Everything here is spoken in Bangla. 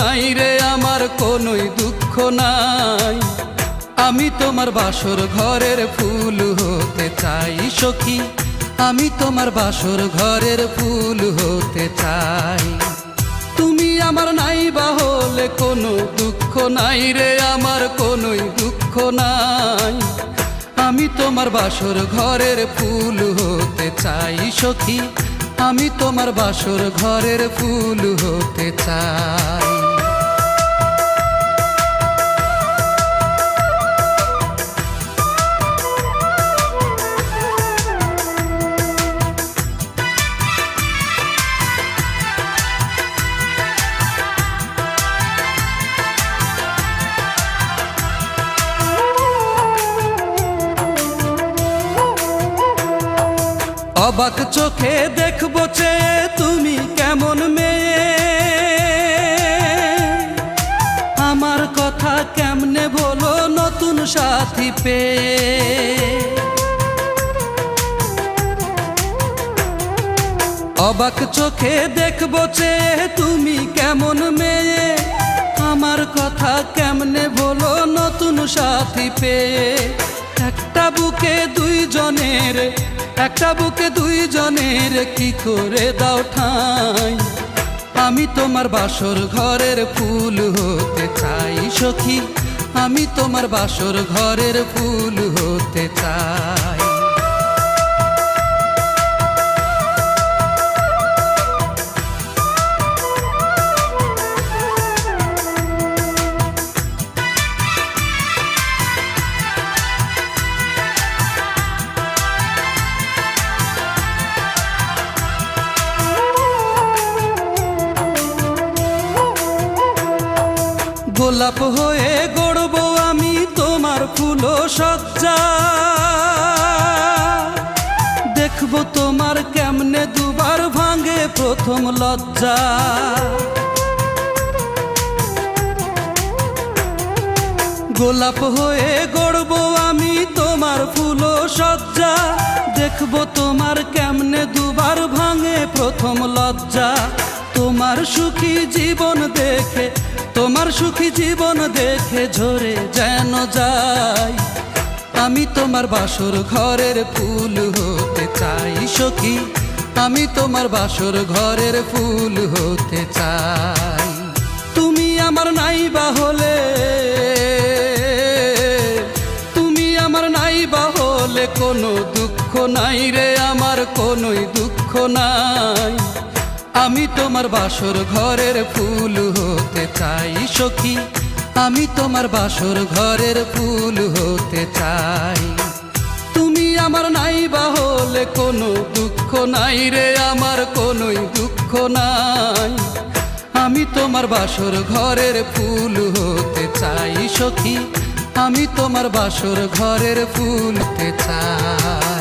নাই রে আমার কোনোই দুঃখ নাই। আমি তোমার বাসর ঘরের ফুল হতে চাই সখী। আমি তোমার বাসর ঘরের ফুল হতে চাই। তুমি আমার নাই বা হলে কোনো দুঃখ নাই রে আমার কোনোই দুঃখ নাই। আমি তোমার বাসর ঘরের ফুল হতে চাই সখী। আমি তোমার বাসর ঘরের ফুল হতে চাই। অবাক চোখে দেখব চে তুমি কেমন মেয়ে। আমার কথা কেমনে বলো নতুন সাথী পেয়ে। অবাক চোখে দেখব চে তুমি কেমন মেয়ে। আমার কথা কেমনে বলো নতুন সাথী পেয়ে। একটা বুকে দুইজনের একটা বুকে দুইজনের কি করে দাও ঠাই? আমি তোমার বাসর ঘরের ফুল হতে চাই, সখী। আমি তোমার বাসর ঘরের ফুল হতে চাই। গোলাপ হয়ে গড়ব আমি তোমার ফুল সজ্জা দেখব তোমার কেমনে দুবার ভাঙে প্রথম লজ্জা। গোলাপ হয়ে গড়ব আমি তোমার ফুল সজ্জা দেখব তোমার কেমনে দুবার ভাঙে যেন যাই? আমি তোমার বাসর ঘরের ফুল হতে চাই, সখী। আমি তোমার বাসর ঘরের ফুল হতে চাই। তুমি আমার নাই বা হলে, তুমি আমার নাই বা হলে কোনো দুঃখ নাই রে, আমার কোনোই দুঃখ নাই। আমি তোমার বাসর ঘরের ফুল হতে চাই, সখী। আমি তোমার বাসর ঘরের ফুল হতে চাই। তুমি আমার নাই বা হলে কোনো দুঃখ নাই রে, আমার কোনোই দুঃখ নাই। আমি তোমার বাসর ঘরের ফুল হতে চাই, সখী। আমি তোমার বাসর ঘরের ফুলতে চাই।